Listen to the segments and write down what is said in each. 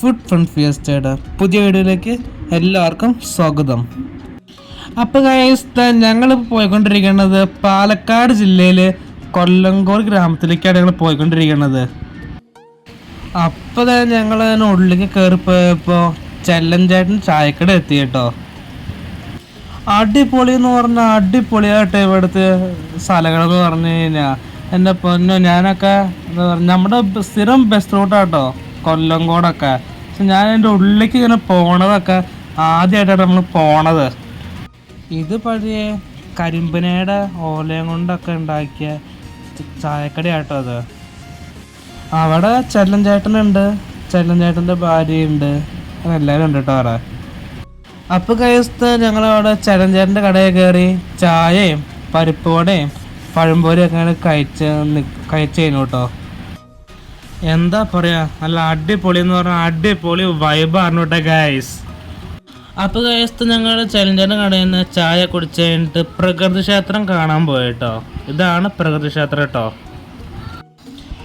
Food fun ഫിയസ്റ്റയുടെ പുതിയ വീഡിയോയിലേക്ക് എല്ലാവർക്കും സ്വാഗതം. അപ്പോൾ ഗൈസ് ഞങ്ങൾ പോയിക്കൊണ്ടിരിക്കുന്നത് പാലക്കാട് ജില്ലയിലെ കൊല്ലങ്കോട് ഗ്രാമത്തിലേക്കാണ് ഞങ്ങൾ പോയിക്കൊണ്ടിരിക്കുന്നത്. അപ്പോൾ തന്നെ ഞങ്ങൾ ഉള്ളിലേക്ക് കയറി പോയപ്പോൾ ചെല്ലഞ്ചേട്ടൻ ചായക്കട എത്തി കേട്ടോ. അടിപൊളി എന്ന് പറഞ്ഞാൽ അടിപൊളിയായിട്ട് ഇവിടുത്തെ സ്ഥലങ്ങളെന്ന് പറഞ്ഞു കഴിഞ്ഞാൽ എന്റെ പൊന്നോ ഞാനൊക്കെ എന്താ പറയുക നമ്മുടെ സ്ഥിരം ബസ് റൂട്ടാട്ടോ കൊല്ലങ്കോടൊക്കെ പക്ഷെ ഞാൻ എന്റെ ഉള്ളിലേക്ക് ഇങ്ങനെ പോണതൊക്കെ ആദ്യമായിട്ടാണ് നമ്മൾ പോണത്. ഇത് പഴയ കരിമ്പനയുടെ ഓലയും കൊണ്ടൊക്കെ ഉണ്ടാക്കിയ ചായക്കടയാട്ടോ അത്. അവിടെ ചെല്ലൻ ചേട്ടനുണ്ട് ചെല്ലൻ ചേട്ടന്റെ ഭാര്യയുണ്ട് എല്ലാവരും ഉണ്ട് കേട്ടോ അവിടെ. അപ്പോൾ കഴിവസത്ത് ഞങ്ങൾ അവിടെ ചരഞ്ചേട്ടന്റെ കടയിൽ കയറി ചായയും പരിപ്പ് വടയും പഴംപൊരിയും അങ്ങനെ കഴിച്ച് കഴിച്ചു കഴിഞ്ഞു കേട്ടോ. എന്താ പറയാ നല്ല അടിപൊളി എന്ന് പറഞ്ഞാൽ അടിപൊളി വൈബാണ് കേട്ടോ ഗൈസ് അപ്പൊ കഴിച്ചത് ഞങ്ങൾ ചലഞ്ചേട്ടന്റെ കടയിൽ നിന്ന് ചായ കുടിച്ച് കഴിഞ്ഞിട്ട് പ്രകൃതി ക്ഷേത്രം കാണാൻ പോയിട്ടോ. ഇതാണ് പ്രകൃതി ക്ഷേത്രം കേട്ടോ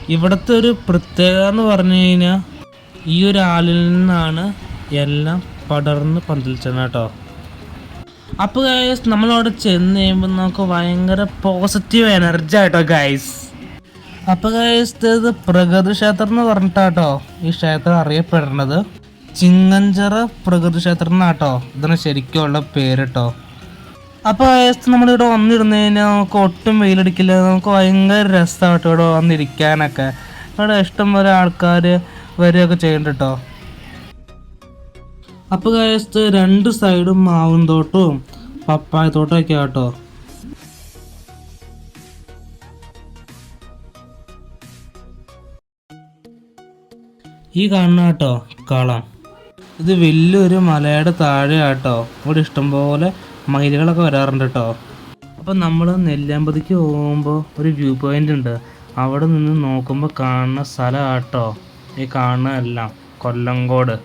ഇവിടുത്തെ ഒരു പ്രത്യേകത എന്ന് പറഞ്ഞു കഴിഞ്ഞാൽ ഈ ഒരു ആളിൽ നിന്നാണ് എല്ലാം പടർന്ന് പന്തലിച്ചത് കേട്ടോ അപ്പോൾ ഗൈസ് നമ്മളവിടെ ചെന്ന് കഴിയുമ്പോൾ നമുക്ക് ഭയങ്കര പോസിറ്റീവ് എനർജി ആയിട്ടോ ഗൈസ് അപ്പോൾ ഇത് പ്രകൃതി ക്ഷേത്രം എന്ന് പറഞ്ഞിട്ടാട്ടോ ഈ ക്ഷേത്രം അറിയപ്പെടുന്നത്. ചിങ്ങഞ്ചിറ പ്രകൃതി ക്ഷേത്രം എന്നാട്ടോ. ഇതിന് ശരിക്കുള്ള പേര് കേട്ടോ അപ്പോൾ നമ്മൾ നമ്മളിവിടെ വന്നിരുന്ന് കഴിഞ്ഞാൽ നമുക്ക് ഒട്ടും വെയിലടിക്കില്ല. നമുക്ക് ഭയങ്കര രസമായിട്ട് ഇവിടെ വന്നിരിക്കാനൊക്കെ. ഇവിടെ ഇഷ്ടം പോലെ ആൾക്കാർ വരികയൊക്കെ ചെയ്യുന്നുണ്ട് കേട്ടോ. അപ്പോൾ കഴിച്ചത് രണ്ട് സൈഡും മാവും തോട്ടവും പപ്പായ തോട്ടമൊക്കെ ആട്ടോ ഈ കാണുന്ന കേട്ടോ കളം. ഇത് വലിയൊരു മലയുടെ താഴെ ആട്ടോ ഇവിടെ ഇഷ്ടംപോലെ മയിലുകളൊക്കെ വരാറുണ്ട് കേട്ടോ. അപ്പം നമ്മൾ നെല്ലിയാമ്പതിക്ക് പോകുമ്പോൾ ഒരു വ്യൂ പോയിന്റ് ഉണ്ട്. അവിടെ നിന്ന് നോക്കുമ്പോൾ കാണുന്ന സ്ഥലം ആട്ടോ ഈ കാണുന്ന എല്ലാം കൊല്ലങ്കോട്.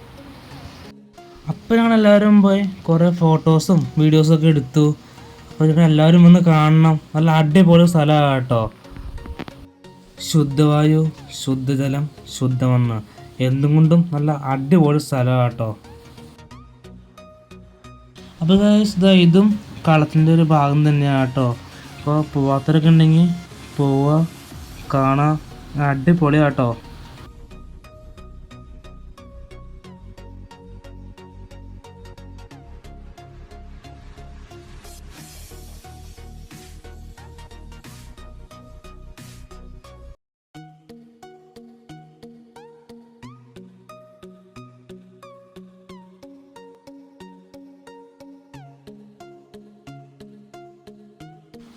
അപ്പോഴാണ് ഞങ്ങൾ എല്ലാവരും പോയി കുറേ ഫോട്ടോസും വീഡിയോസും ഒക്കെ എടുത്തു. അപ്പോൾ ഞങ്ങൾ എല്ലാവരും വന്ന് കാണണം. നല്ല അടിപൊളി സ്ഥലമാണ് കേട്ടോ ശുദ്ധവായു ശുദ്ധജലം ശുദ്ധമണ്ണ്. എന്തും കൊണ്ടും നല്ല അടിപൊളി സ്ഥലമാണ് കേട്ടോ അപ്പോൾ ഇതാ ഇതും കളത്തിന്റെ ഒരു ഭാഗം തന്നെയാണ് കേട്ടോ അപ്പോൾ പോവാത്തവരൊക്കെ ഉണ്ടെങ്കിൽ പോവുക കാണാം. അടിപൊളിയാട്ടോ.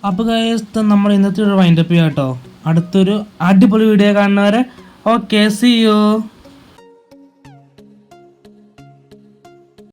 അപ്പോൾ ഗൈസ് നമ്മൾ ഇന്നത്തെ ഒരു വൈൻഡപ്പ് ചെയ്യാം കേട്ടോ. അടുത്തൊരു അടിപൊളി വീഡിയോ കാണുന്നവരെ ഓക്കെ സി യു